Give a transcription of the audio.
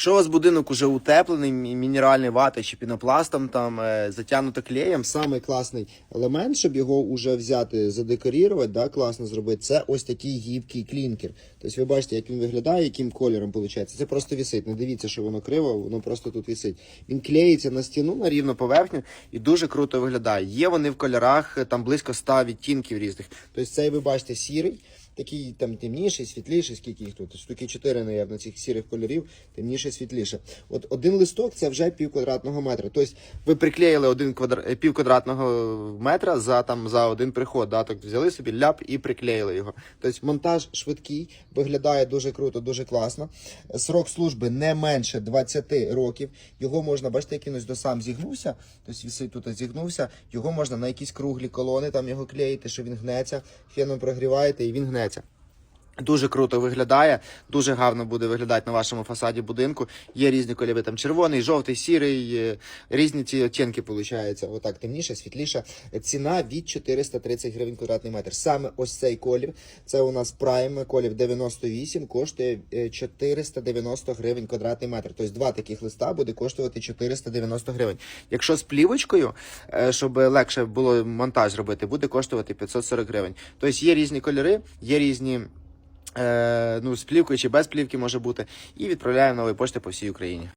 Якщо у вас будинок уже утеплений, мінеральний ватою чи пінопластом, там е, затягнуто клеєм, самий класний елемент, щоб його уже взяти, задекорувати, да, класно зробити, це ось такий гібкий клінкер. Тобто ви бачите, як він виглядає, яким кольором виходить. Це просто висить. Не дивіться, що воно криво, воно просто тут висить. Він клеїться на стіну на рівну поверхню і дуже круто виглядає. Є вони в кольорах е, там близько 100 відтінків різних. Тобто цей ви бачите сірий. Такий там темніший, світліший, скільки їх тут? Штуки 4, наверное, цих сірих кольорів, темніше, світліше. От один листок це вже пів квадратного метра. Тобто ви приклеїли один квадр... е, пів квадратного метра за там за один приход. Да? Так взяли собі ляп і приклеїли його. Тобто монтаж швидкий, виглядає дуже круто, дуже класно. Срок служби не менше 20 років. Його можна, бачите, як до сам зігнувся. Тобто висить тут зігнувся. Його можна на якісь круглі колони там його клеїти, що він гнеться. Феном прогріваєте і він гнеться почнеться. Дуже круто виглядає, дуже гарно буде виглядати на вашому фасаді будинку. Є різні кольори, там червоний, жовтий, сірий, е, різні ці оттінки получаються. Отак темніше, світліше. Ціна від 430 гривень квадратний метр. Саме ось цей колір. Це у нас Prime колір 98, коштує е, 490 гривень квадратний метр. Тобто два таких листа буде коштувати 490 гривень. Якщо з плівочкою, е, щоб легше було монтаж робити, буде коштувати 540 гривень. Тобто є різні кольори, є різні. Е, ну, з плівкою чи без плівки може бути, і відправляємо нової пошти по всій Україні.